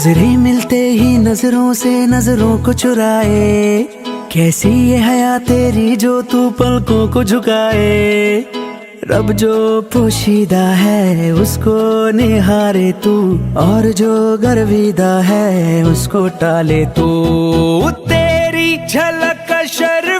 नज़रें मिलते ही नज़रों से नज़रों को चुराए। कैसी ये हया तेरी जो तू पलकों को झुकाए? रब जो पोशीदा है, उसको निहारे तू। और जो गर्विदा है, उसको टाले तू। तेरी झलक शर्फी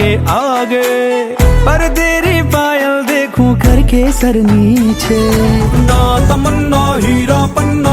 के आगे। पर तेरी पायल देखूँ करके सर नीचे। ना तमन्ना हीरा पन्ना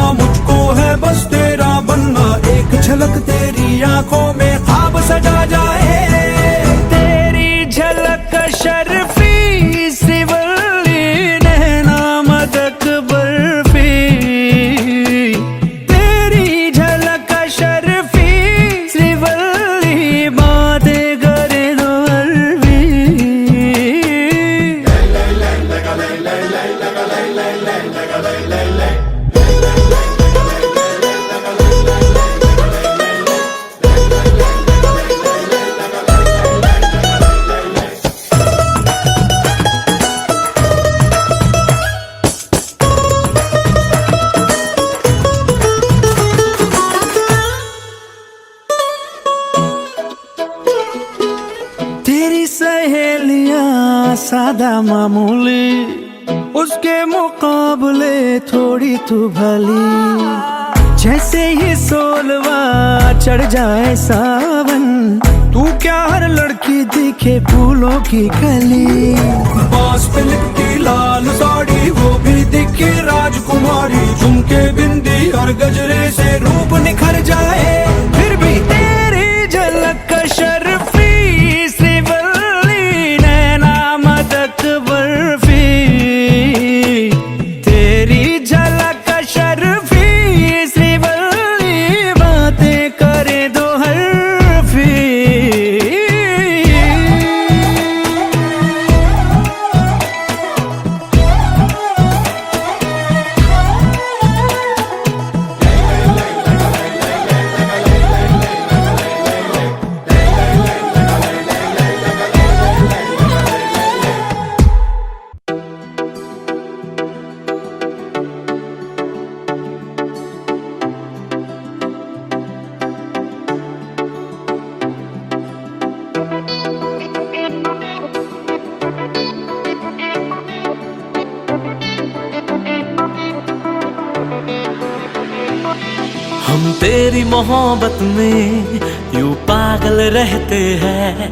सहेलियाँ सादा मामूली उसके मुकाबले थोड़ी तू भली। जैसे ही सोलवा चढ़ जाए सावन तू क्या हर लड़की दिखे फूलों की कली बाँस पे लिपटी लाल साड़ी वो भी दिखे राजकुमारी। झुमके बिंदी और गजरे से रूप निखर जाए। फिर भी तेरी झलक शर्फी मोहब्बत में यू पागल रहते हैं।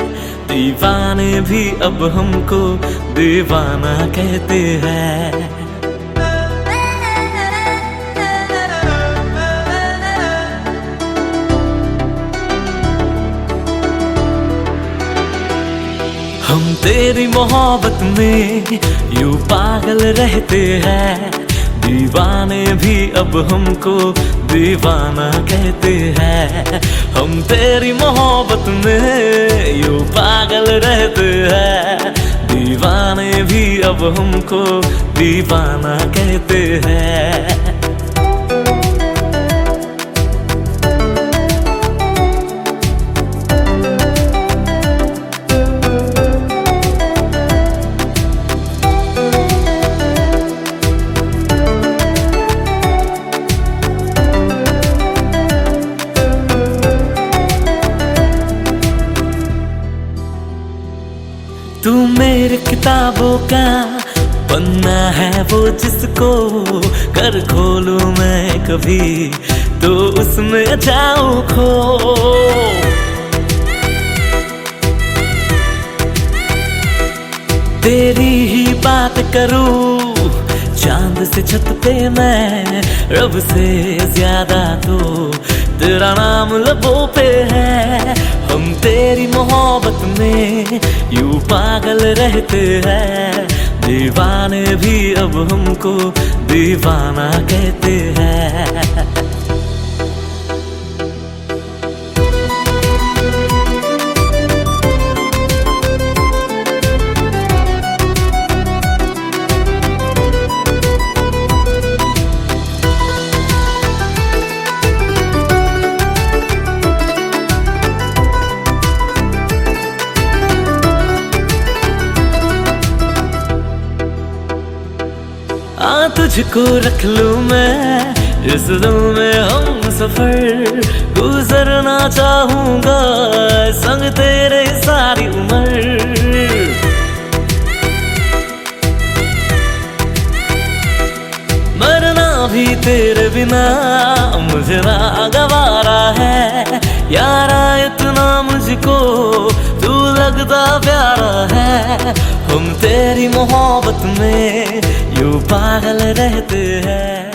दीवाने भी अब हमको दीवाना कहते हैं। हम तेरी मोहब्बत में यू पागल रहते हैं। दीवाने भी अब हमको दीवाना कहते हैं। हम तेरी मोहब्बत में यू पागल रहते हैं। दीवाने भी अब हमको दीवाना कहते हैं। किताबों का पन्ना है वो जिसको कर खोलू मैं कभी तो उसमें जाऊँ खो। तेरी ही बात करूँ, चाँद से छत पे मैं रब से ज़्यादा तो तेरा नाम लबों पे है। हम तेरी मोहब्बत में यू पागल रहते हैं। दीवाने भी अब हमको दीवाना कहते हैं। तुझको रख लूँ मैं। इस दिल में हम सफ़र गुजरना चाहूँगा। संग तेरे सारी उम्र। मरना भी तेरे बिना मुझे ना गवारा है। यारा इतना मुझको, तू लगता प्यारा है। हम तेरी मोहब्बत में यू पागल रहते हैं।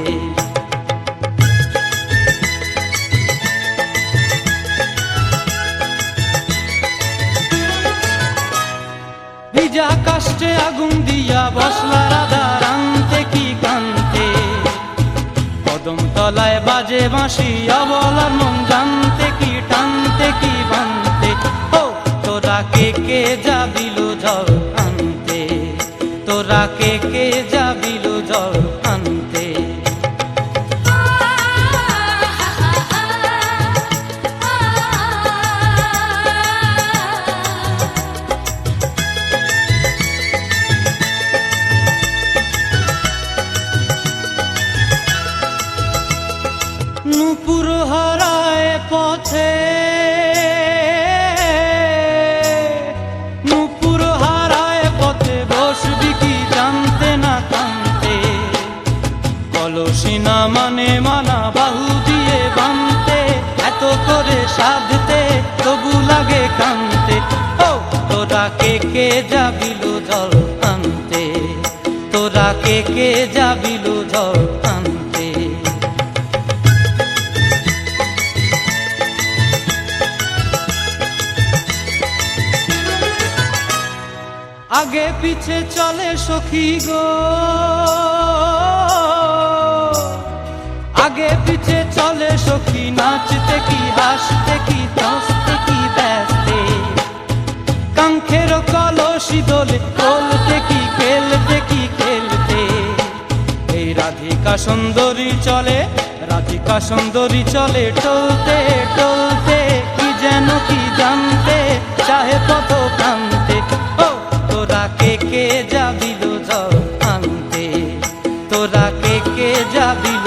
দিয়া বসলা রাধা রানতে কি কান্তে কদম তলায় বাজে বাঁশি অবলার মন জানতে কি, টানতে কি, বানতে? ও, তোরা কে কে যাবিল জল আনতে? তোরা কে কে যাবিল জল আনতে? মানে মানা বাহু দিয়ে বানতে, এত করে সাধতে, তবু লাগে কানতে। ও, তোরা কে কে যাবিল জল আনতে? তোরা কে কে যাবিল জল আগে পিছে চলে সখী গো। আগে পিছে চলে সখী, নাচতে কি, হাসতে কি হাসতে কি, ব্যস্তে? কাঙ্ক্ষের কলসি দোলে খেলতে কি খেলতে কি, খেলতে? এই রাধিকা সুন্দরী চলে, রাধিকা সুন্দরী চলে, টলতে টলতে, কি যেন কি জানতে, চাহে কত কানতে ও, তোরা কে কে যাবিল জল আনতে তোরা কে কে যাবিল